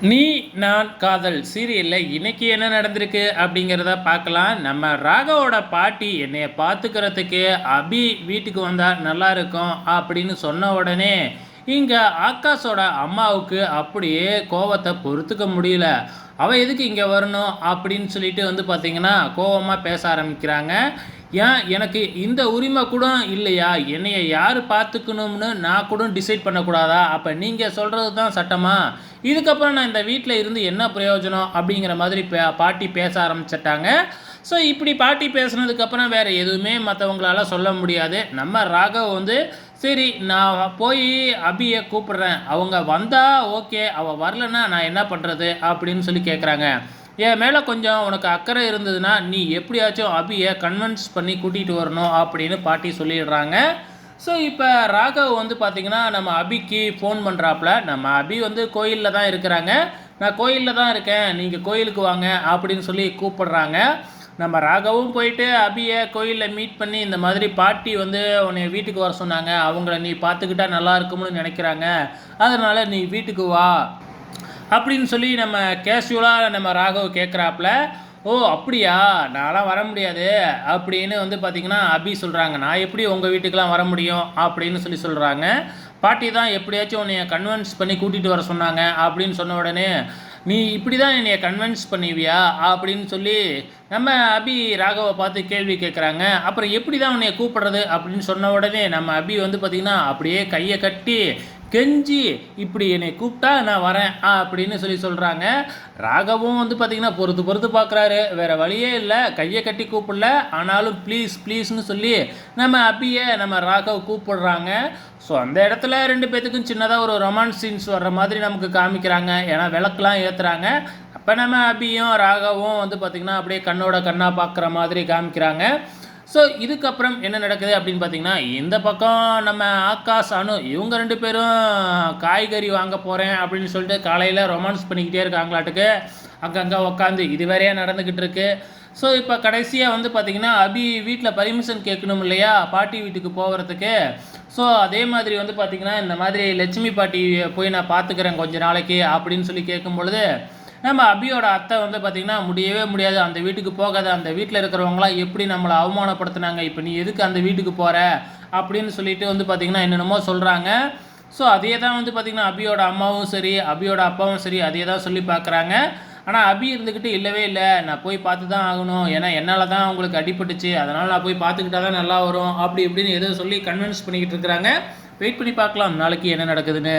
நீ நான் காதல். சீரியலில் இன்னைக்கு என்ன நடந்திருக்கு அப்படிங்கிறத பார்க்கலாம். நம்ம ராகவோட பாட்டி என்னைய பார்த்துக்கிறதுக்கு அபி வீட்டுக்கு வந்தால் நல்லா இருக்கும் அப்படின்னு சொன்ன உடனே இங்கே ஆகாஷோட அம்மாவுக்கு அப்படியே கோவத்தை பொறுத்துக்க முடியல. அவள் எதுக்கு இங்கே வரணும் அப்படின்னு சொல்லிட்டு வந்து பார்த்திங்கன்னா கோவமாக பேச ஆரம்பிக்கிறாங்க. ஏன் எனக்கு இந்த உரிமை கூட இல்லையா? என்னைய யார் பார்த்துக்கணும்னு நான் கூட டிசைட் பண்ணக்கூடாதா? அப்போ நீங்கள் சொல்கிறது தான் சட்டமாக இதுக்கப்புறம் நான் இந்த வீட்டில் இருந்து என்ன பிரயோஜனம் அப்படிங்கிற மாதிரி பாட்டி பேச ஆரம்பிச்சிட்டாங்க. ஸோ இப்படி பாட்டி பேசுனதுக்கப்புறம் வேறு எதுவுமே மற்றவங்களால சொல்ல முடியாது. நம்ம ராகவ் வந்து சரி நான் போய் அபியை கூப்பிடுறேன். அவங்க வந்தால் ஓகே அவள் வரலன்னா நான் என்ன பண்ணுறது அப்படின்னு சொல்லி கேட்குறாங்க என் மேலே கொஞ்சம் உனக்கு அக்கறை இருந்ததுன்னா நீ எப்படியாச்சும் அபியை கன்வின்ஸ் பண்ணி கூட்டிகிட்டு வரணும் அப்படின்னு பாட்டி சொல்லிடுறாங்க. ஸோ இப்போ ராகவ் வந்து பார்த்திங்கன்னா நம்ம அபிக்கு ஃபோன் பண்ணுறாப்புல நம்ம அபி வந்து கோயிலில் தான் இருக்கிறாங்க. நான் கோயிலில் தான் இருக்கேன். நீங்கள் கோயிலுக்கு வாங்க அப்படின்னு சொல்லி கூப்பிடுறாங்க. நம்ம ராகவும் போயிட்டு அபியை கோயிலில் மீட் பண்ணி இந்த மாதிரி பாட்டி வந்து உன்னை வீட்டுக்கு வர சொன்னாங்க. அவங்கள நீ பார்த்துக்கிட்டா நல்லா இருக்கும்னு நினைக்கிறாங்க. அதனால் நீ வீட்டுக்கு வா அப்படின்னு சொல்லி நம்ம கேஷுவலாக நம்ம ராகவ் கேட்குறாப்புல ஓ அப்படியா? நான்லாம் வர முடியாது. அப்படின்னு வந்து பார்த்திங்கன்னா அபி சொல்கிறாங்க நான் எப்படி உங்கள் வீட்டுக்கெலாம் வர முடியும்? அப்படின்னு சொல்லி சொல்கிறாங்க பாட்டி தான் எப்படியாச்சும் உன்னைய கன்வின்ஸ் பண்ணி கூட்டிகிட்டு வர சொன்னாங்க. அப்படின்னு சொன்ன உடனே நீ இப்படி தான் என்னைய கன்வின்ஸ் பண்ணிவியா? அப்படின்னு சொல்லி நம்ம அபி ராகவை பார்த்து கேள்வி கேட்குறாங்க அப்புறம் எப்படி தான் உன்னைய கூப்பிடுறது? அப்படின்னு சொன்ன உடனே நம்ம அபி வந்து பார்த்திங்கன்னா அப்படியே கையை கட்டி கெஞ்சி இப்படி என்னை கூப்பிட்டா நான் வரேன் அப்படின்னு சொல்லி சொல்கிறாங்க ராகவும் வந்து பார்த்திங்கன்னா பொறுத்து பொறுத்து பார்க்குறாரு வேறு வழியே இல்லை. கையை கட்டி கூப்பிடல. ஆனாலும் ப்ளீஸ் ப்ளீஸ்னு சொல்லி நம்ம அபியை நம்ம ராகவ் கூப்பிடுறாங்க. ஸோ அந்த இடத்துல ரெண்டு பேத்துக்கும் சின்னதாக ஒரு ரொமான்ஸ் சீன்ஸ் வர்ற மாதிரி நமக்கு காமிக்கிறாங்க. ஏன்னா விளக்குலாம் ஏற்றுறாங்க அப்போ நம்ம அபியும் ராகவும் வந்து பார்த்திங்கன்னா அப்படியே கண்ணோட கண்ணாக பார்க்குற மாதிரி காமிக்கிறாங்க. ஸோ இதுக்கப்புறம் என்ன நடக்குது அப்படின்னு பார்த்தீங்கன்னா இந்த பக்கம் நம்ம ஆகாஷ் அனு இவங்க ரெண்டு பேரும் காய்கறி வாங்க போகிறேன் அப்படின்னு சொல்லிட்டு காலையில் ரொமான்ஸ் பண்ணிக்கிட்டே இருக்காங்களாட்டுக்கு. அங்கங்கே உட்காந்து இது நடந்துக்கிட்டு இருக்கு. ஸோ இப்போ கடைசியாக வந்து பார்த்திங்கன்னா அபி வீட்டில் பர்மிஷன் கேட்கணும் இல்லையா? பாட்டி வீட்டுக்கு போகிறதுக்கு. ஸோ அதே மாதிரி வந்து பார்த்திங்கன்னா இந்த மாதிரி லட்சுமி பாட்டி போய் நான் பார்த்துக்கிறேன் கொஞ்ச நாளைக்கு அப்படின்னு சொல்லி கேட்கும் பொழுது நம்ம அபியோட அத்தை வந்து பார்த்திங்கன்னா முடியவே முடியாது. அந்த வீட்டுக்கு போகாத அந்த வீட்டில் இருக்கிறவங்களாம் எப்படி நம்மளை அவமானப்படுத்துனாங்க? இப்போ நீ எதுக்கு அந்த வீட்டுக்கு போகிற அப்படின்னு சொல்லிட்டு வந்து பார்த்திங்கன்னா என்னென்னமோ சொல்கிறாங்க ஸோ அதே தான் வந்து பார்த்திங்கன்னா அபியோட அம்மாவும் சரி அபியோட அப்பாவும் சரி அதே தான் சொல்லி பார்க்குறாங்க ஆனால் அபி இருந்துக்கிட்டு இல்லவே இல்லை. நான் போய் பார்த்து தான் ஆகணும். ஏன்னா என்னால் தான் அவங்களுக்கு அடிபட்டுச்சு. அதனால் நான் போய் பார்த்துக்கிட்டா தான் நல்லா வரும். அப்படி இப்படின்னு எதோ சொல்லி கன்வின்ஸ் பண்ணிக்கிட்டு இருக்கிறாங்க. வெயிட் பண்ணி பார்க்கலாம். நாளைக்கு என்ன நடக்குதுன்னு.